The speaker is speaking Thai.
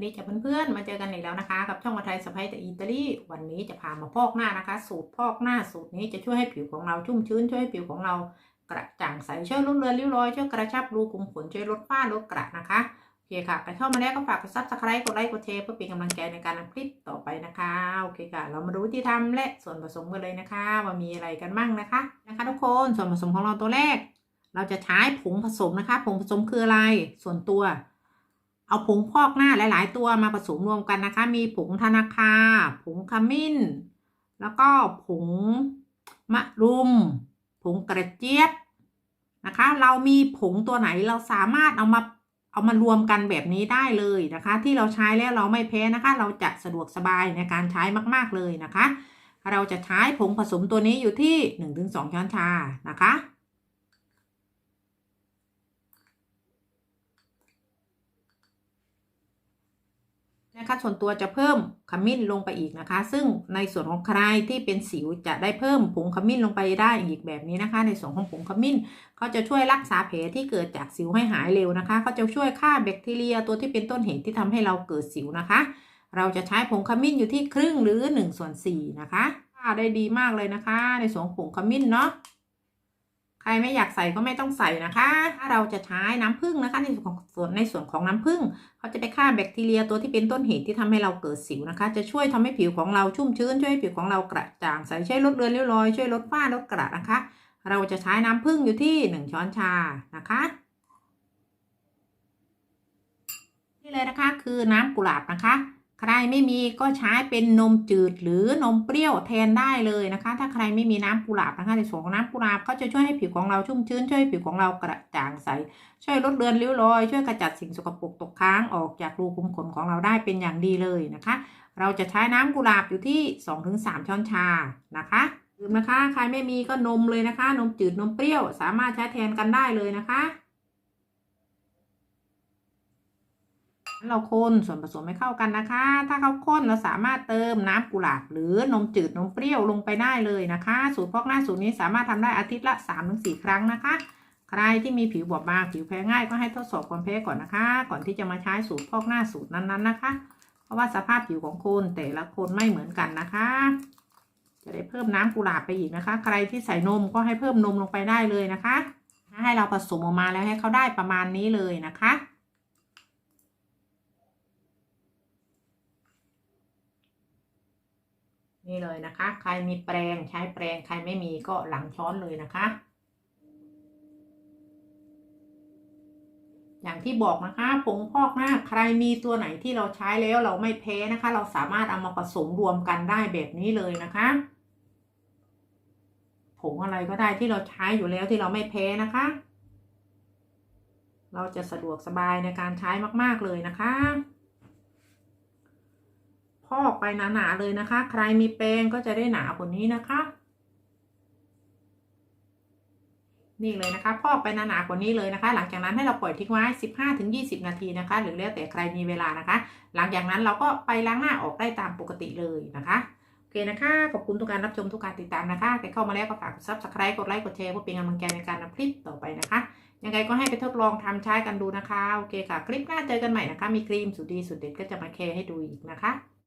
ันนี้จะเพื่อนๆมาเจอกันอีกแล้วนะคะ กับช่องมาไทยสไปแต่อิตาลีวันนี้จะพามาพอกหน้านะคะ สูตรพอกหน้าสูตรนี้จะช่วยให้ผิวของเราชุ่มชื้นช่วยให้ผิวของเรากระจ่างใสช่วยลดเลือนริ้วรอยช่วยกระชับรูขุมขนช่วยลดฝ้าลดกระนะคะโอเคค่ะใครเข้ามาแล้วก็ฝากกดซับสไครต์กดไลค์กดแชร์เพื่อเป็นกำลังใจในการทำคลิปต่อไปนะคะโอเคค่ะ เรามาดูวิธีทำและส่วนผสมกันเลยนะคะว่ามีอะไรกันบ้างนะคะนะคะทุกคนส่วนผสมของเราตัวแรก เราจะใช้ผงผสมนะคะผงผสมคืออะไรส่วนตัว เอาผงพอกหน้าหลาย ๆ ตัวมาผสมรวมกันนะคะ มีผงธนาคา ผงขมิ้น แล้วก็ผงมะรุม ผงกระเจี๊ยบนะคะ เรามีผงตัวไหนเราสามารถเอามาเอามารวมกันแบบนี้ได้เลยนะคะ ที่เราใช้แล้วเราไม่แพ้นะคะ เราจะสะดวกสบายในการใช้มาก ๆเลยนะคะ เราจะใช้ผงผสมตัวนี้อยู่ที่ 1-2 ช้อนชานะคะ คะส่วนตัวจะเพิ่มขมิ้นลงไปอีกนะคะ ซึ่งในส่วนของใครที่เป็นสิวจะได้เพิ่มผงขมิ้นลงไปได้อีกแบบนี้นะคะ ในส่วนของผงขมิ้นเขาจะช่วยรักษาแผลที่เกิดจากสิวให้หายเร็วนะคะเขาจะช่วยฆ่าแบคทีเรียตัวที่เป็นต้นเหตุที่ทำให้เราเกิดสิวนะคะ เราจะใช้ผงขมิ้นอยู่ที่ครึ่งหรือ1ส่วน4นะคะได้ดีมากเลยนะคะ ในส่วนของผงขมิ้นเนาะ ใครไม่อยากใส่ก็ไม่ต้องใส่นะคะ ถ้าเราจะใช้น้ำผึ้งนะคะ ในส่วนของส่วนในส่วนของน้ำผึ้งเขาจะไปฆ่าแบคทีเรียตัวที่เป็นต้นเหตุที่ทำให้เราเกิดสิวนะคะ จะช่วยทำให้ผิวของเราชุ่มชื้นช่วยให้ผิวของเรากระจ่างใสช่วยลดเลือนริ้วรอยช่วยลดฝ้าลดกระนะคะ เราจะใช้น้ำผึ้งอยู่ที่ 1 ช้อนชานะคะนี่เลยนะคะคือน้ำกุหลาบนะคะ ใครไม่มีก็ใช้เป็นนมจืดหรือนมเปรี้ยวแทนได้เลยนะคะ ถ้าใครไม่มีน้ำกุหลาบนะคะในส่วนของน้ำกุหลาบเขาจะช่วยให้ผิวของเราชุ่มชื้นช่วยให้ผิวของเรากระจ่างใส ช่วยลดเลือนริ้วรอย ช่วยกระจัดสิ่งสกปรกตกค้างออกจากรูขุมขนของเราได้เป็นอย่างดีเลยนะคะ เราจะใช้น้ำกุหลาบอยู่ที่ 2-3 ช้อนชานะคะลืมนะคะ ใครไม่มีก็นมเลยนะคะ นมจืดนมเปรี้ยว สามารถใช้แทนกันได้เลยนะคะ เราคนส่วนผสมให้เข้ากันนะคะ ถ้าเขาข้นเราสามารถเติมน้ำกุหลาบหรือนมจืดนมเปรี้ยวลงไปได้เลยนะคะ สูตรพอกหน้าสูตรนี้สามารถทำได้อาทิตย์ละ 3-4 ครั้งนะคะ ใครที่มีผิวบอบบางผิวแพ้ง่ายก็ให้ทดสอบความแพ้ก่อนนะคะ ก่อนที่จะมาใช้สูตรพอกหน้าสูตรนั้นๆนะคะ เพราะว่าสภาพผิวของคนแต่ละคนไม่เหมือนกันนะคะ จะได้เพิ่มน้ำกุหลาบไปอีกนะคะ ใครที่ใส่นมก็ให้เพิ่มนมลงไปได้เลยนะคะ ให้เราผสมออกมาแล้วให้เขาได้ประมาณนี้เลยนะคะ นี่เลยนะคะ ใครมีแปรงใช้แปรงใครไม่มีก็หลังช้อนเลยนะคะ อย่างที่บอกนะคะผงพอกหน้าใครมีตัวไหนที่เราใช้แล้วเราไม่แพ้นะคะ เราสามารถเอามาผสมรวมกันได้แบบนี้เลยนะคะผงอะไรก็ได้ที่เราใช้อยู่แล้วที่เราไม่แพ้นะคะ เราจะสะดวกสบายในการใช้มาก ๆ เลยนะคะ พอกไปหนาๆเลยนะคะ ใครมีแปรงก็จะได้หนากว่านี้นะคะ นี่เลยนะคะพอกไปหนาๆกว่านี้เลยนะคะ หลังจากนั้นให้เราปล่อยทิ้งไว้ 15-20 นาทีนะคะ หรือแล้วแต่ใครมีเวลานะคะ หลังจากนั้นเราก็ไปล้างหน้าออกได้ตามปกติเลยนะคะโอเคนะคะ ขอบคุณทุกการรับชมทุกการติดตามนะคะใครเข้ามาแล้วก็ฝากกด subscribe กดไลค์กดแชร์เพื่อเป็นกำลังใจในการนำคลิปต่อไปนะคะ ยังไงก็ให้ไปทดลองทำใช้กันดูนะคะ โอเคค่ะ คลิปหน้าเจอกันใหม่นะคะ มีครีมสุดดีสุดเด็ดก็จะมาแชร์ให้ดูอีกนะคะ